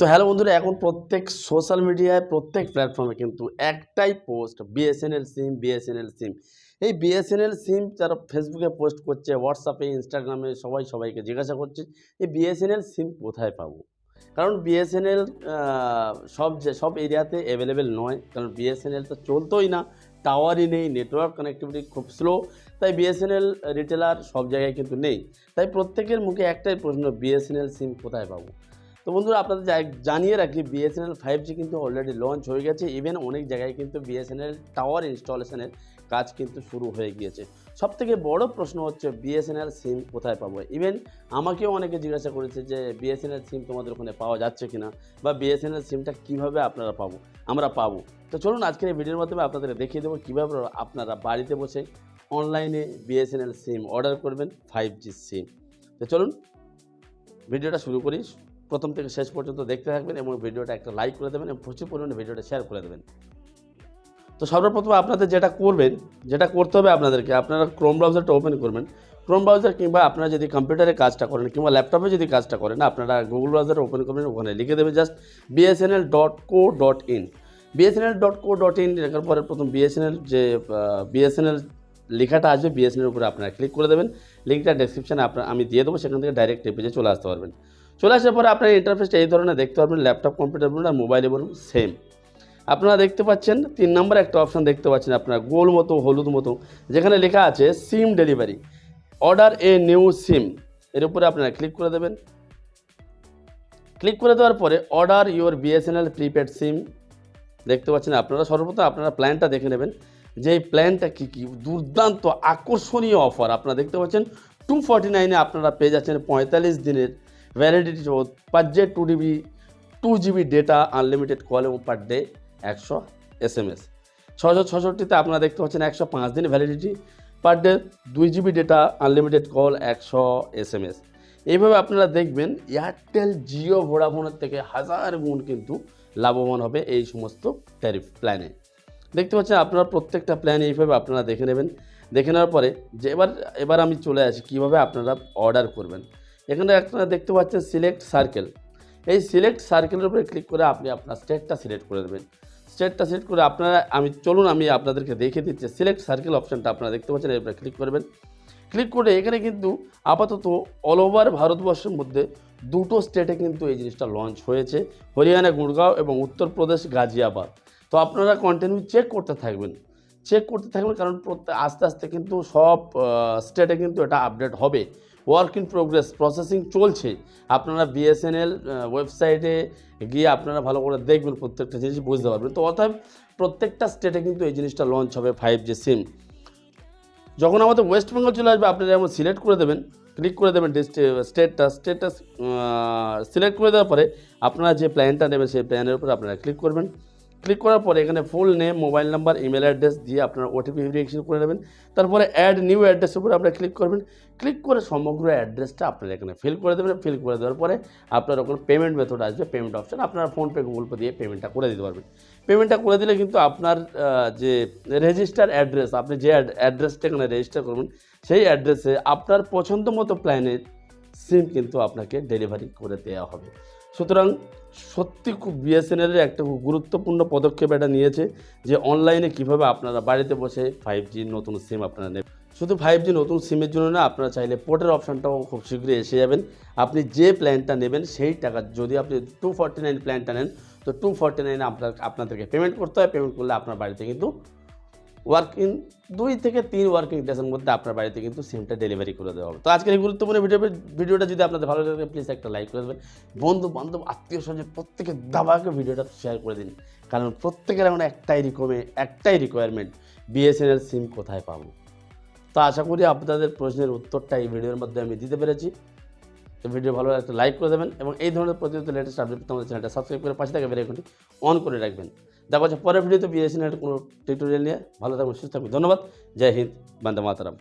তো হ্যালো বন্ধুরা, এখন প্রত্যেক সোশ্যাল মিডিয়ায় প্রত্যেক প্ল্যাটফর্মে কিন্তু একটাই post BSNL sim BSNL sim এই বিএসএনএল সিম যারা ফেসবুকে পোস্ট করছে হোয়াটসঅ্যাপে ইনস্টাগ্রামে সবাই সবাইকে জিজ্ঞাসা করছে, এই বিএসএনএল সিম কোথায় পাবো? কারণ বিএসএনএল সব যে, সব এরিয়াতে অ্যাভেলেবেল নয়। কারণ বিএসএনএল তো চলতোই না টাওয়ারই নেই নেটওয়ার্ক কানেক্টিভিটি খুব স্লো তাই বিএসএনএল রিটেলার সব জায়গায় কিন্তু নেই। তাই প্রত্যেকের মুখে একটাই প্রশ্ন বিএসএনএল সিম কোথায় পাবো? তো বন্ধুরা আপনাদের জানিয়ে রাখি বিএসএনএল ফাইভ জি কিন্তু অলরেডি লঞ্চ হয়ে গেছে। ইভেন অনেক জায়গায় কিন্তু বিএসএনএল টাওয়ার ইনস্টলেশনের কাজ কিন্তু শুরু হয়ে গিয়েছে। সব থেকে বড় প্রশ্ন হচ্ছে বিএসএনএল সিম কোথায় পাবো? ইভেন আমাকেও অনেকে জিজ্ঞাসা করেছে যে বিএসএনএল সিম তোমাদের ওখানে পাওয়া যাচ্ছে কিনা? বা বিএসএনএল সিমটা কীভাবে আপনারা পাবো? আমরা পাবো। তো চলুন আজকের এই ভিডিওর মাধ্যমে আপনাদের দেখিয়ে দেবো, কীভাবে আপনারা বাড়িতে বসে অনলাইনে বিএসএনএল সিম অর্ডার করবেন ফাইভ জি সিম তো চলুন, ভিডিওটা শুরু করি। প্রথম থেকে শেষ পর্যন্ত দেখতে থাকবেন এবং ভিডিওটা একটা লাইক করে দেবেন এবং প্রচুর পরিমাণে ভিডিওটা শেয়ার করে দেবেন। তো সর্বপ্রথম আপনাদের যেটা করবেন, যেটা করতে হবে আপনাদেরকে, আপনারা ক্রোম ব্রাউজারটা ওপেন করবেন। ক্রোম ব্রাউজার কিংবা আপনারা যদি কম্পিউটারে কাজটা করেন কিংবা ল্যাপটপে যদি কাজটা করেন, আপনারা গুগল ব্রাউজার ওপেন করবেন, ওখানে লিখে দেবেন just BSNL dot co dot in BSNL dot co dot in লেখার পরে প্রথম বিএসএনএল যে বিএসএনএল লেখাটা আসবে বিএসএনএল উপরে আপনারা ক্লিক করে দেবেন। লিঙ্কটা ডেসক্রিপশানে আপনার, আমি দিয়ে দেবো, সেখান থেকে ডাইরেক্ট পেজে চলে আসতে পারবেন। চলে আসার পরে আপনার ইন্টারফেসটা এই ধরনের দেখতে পারবেন ল্যাপটপ কম্পিউটার বলুন আর মোবাইলে বলুন সেম আপনারা দেখতে পাচ্ছেন, তিন নম্বর একটা অপশান দেখতে পাচ্ছেন আপনারা, গোল মতো, হলুদ মতো, যেখানে লেখা আছে sim delivery order a new sim এর উপরে আপনারা ক্লিক করে দেবেন। ক্লিক করে দেওয়ার পরে order your BSNL prepaid sim দেখতে পাচ্ছেন আপনারা, সর্বপ্রথম আপনারা প্ল্যানটা দেখে নেবেন যে এই প্ল্যানটা কী কী দুর্দান্ত, আকর্ষণীয় অফার আপনারা দেখতে পাচ্ছেন টু ফর্টি নাইনে আপনারা পেয়ে যাচ্ছেন পঁয়তাল্লিশ দিনের validity per day two DB two GB data unlimited call এবং পার ডে একশো এস এম এস ছশো ছষট্টিতে আপনারা দেখতে পাচ্ছেন একশো পাঁচ দিন ভ্যালিডিটি পার ডে দুই জিবি ডেটা আনলিমিটেড কল একশো এস এম এস এইভাবে আপনারা দেখবেন এয়ারটেল জিও ভোডাফোনের থেকে হাজার গুণ কিন্তু লাভবান হবে এই সমস্ত ট্যারিফ প্ল্যানে দেখতে পাচ্ছেন আপনারা প্রত্যেকটা প্ল্যান এইভাবে আপনারা দেখে নেবেন। দেখে নেওয়ার পরে যে এবার এবার আমি চলে আসি কীভাবে আপনারা অর্ডার করবেন। এখানে আপনারা দেখতে পাচ্ছেন সিলেক্ট সার্কেল এই সিলেক্ট সার্কেলের উপরে ক্লিক করে আপনি আপনার স্টেটটা সিলেক্ট করে দেবেন স্টেটটা সিলেক্ট করে আপনারা, আমি, চলুন আমি আপনাদেরকে দেখে দিচ্ছি। সিলেক্ট সার্কেল অপশানটা আপনারা দেখতে পাচ্ছেন এরপরে ক্লিক করবেন। ক্লিক করে এখানে কিন্তু আপাতত অল ওভার ভারতবর্ষের মধ্যে দুটো স্টেটে কিন্তু এই জিনিসটা লঞ্চ হয়েছে। হরিয়ানা, গুড়গাঁও এবং উত্তরপ্রদেশ, গাজিয়াবাদ। তো আপনারা কন্টিনিউ চেক করতে থাকবেন। চেক করতে থাকবেন কারণ আস্তে আস্তে কিন্তু সব স্টেটে কিন্তু এটা আপডেট হবে। ওয়ার্ক ইন প্রোগ্রেস প্রসেসিং চলছে। আপনারা বিএসএনএল ওয়েবসাইটে গিয়ে আপনারা ভালো করে দেখবেন, প্রত্যেকটা জিনিস বুঝতে পারবেন। তো অর্থাৎ প্রত্যেকটা স্টেটে কিন্তু এই জিনিসটা লঞ্চ হবে ফাইভ জি সিম যখন আমাদের ওয়েস্ট বেঙ্গল চলে আসবে আপনারা যেমন সিলেক্ট করে দেবেন ক্লিক করে দেবেন স্টেটটা স্টেটটা সিলেক্ট করে দেওয়ার পরে আপনারা যে প্ল্যানটা নেবেন, সেই প্ল্যানের উপর আপনারা ক্লিক করবেন। ক্লিক করার পরে এখানে full name mobile number email address দিয়ে আপনারা ওটিপি ভেরিফিকেশন করে নেবেন। তারপরে অ্যাড নিউ অ্যাড্রেসের উপরে আপনারা ক্লিক করবেন। ক্লিক করে সমগ্র অ্যাড্রেসটা আপনারা এখানে ফিল করে দেবেন। ফিল করে দেওয়ার পরে আপনার ওখানে পেমেন্ট মেথড আসবে পেমেন্ট অপশান আপনারা ফোনপে গুগল পে দিয়ে পেমেন্টটা করে দিতে পারবেন। পেমেন্টটা করে দিলে কিন্তু আপনার যে রেজিস্টার অ্যাড্রেস আপনি যে অ্যাড্রেসটা এখানে রেজিস্টার করবেন, সেই অ্যাড্রেসে আপনার পছন্দ মতো প্ল্যানের সিম কিন্তু আপনাকে ডেলিভারি করে দেওয়া হবে। সুতরাং সত্যি খুব বিএসএনএলের একটা গুরুত্বপূর্ণ পদক্ষেপ এটা নিয়েছে যে অনলাইনে কীভাবে আপনারা বাড়িতে বসে ফাইভ জি নতুন সিম আপনারা নেবেন। শুধু ফাইভ জি নতুন সিমের জন্য না, আপনারা চাইলে পোর্টের অপশানটাও খুব শীঘ্রই এসে যাবেন। আপনি যে প্ল্যানটা নেবেন সেই টাকা, যদি আপনি টু ফর্টি নাইন প্ল্যানটা নেন, তো টু ফর্টি নাইনে আপনার, আপনাদেরকে পেমেন্ট করতে হয়। পেমেন্ট করলে আপনার বাড়িতে কিন্তু ওয়ার্কিং দুই থেকে তিন ওয়ার্কিং ডেসের মধ্যে আপনার বাড়িতে কিন্তু সিমটা ডেলিভারি করে দেওয়া হবে। তো আজকের এই গুরুত্বপূর্ণ ভিডিও ভিডিওটা যদি আপনাদের ভালো লাগে প্লিজ একটা লাইক করে দেবেন। বন্ধু, বান্ধব, আত্মীয় স্বজন, প্রত্যেকে দাবাকে ভিডিওটা শেয়ার করে দিন। কারণ প্রত্যেকের এখন একটাই রিকমে একটাই রিকোয়ারমেন্ট বিএসএনএল সিম কোথায় পাবো? তো আশা করি আপনাদের প্রশ্নের উত্তরটা এই ভিডিওর মধ্যে আমি দিতে পেরেছি। তো ভিডিও ভালো একটা লাইক করে দেবেন এবং এই ধরনের প্রতিনিয়ত লেটেস্ট আপডেট আমাদের চ্যানেলটা সাবস্ক্রাইব করে পাশে থাকা বেলাইকনটি অন করে রাখবেন। দেখা হচ্ছে পরের ভিডিওতে বিএসএনএল কোনো টিউটোরিয়াল নিয়ে। ভালো থাকবেন, সুস্থ থাকবেন। ধন্যবাদ। জয় হিন্দ, বন্দে মাতারাম।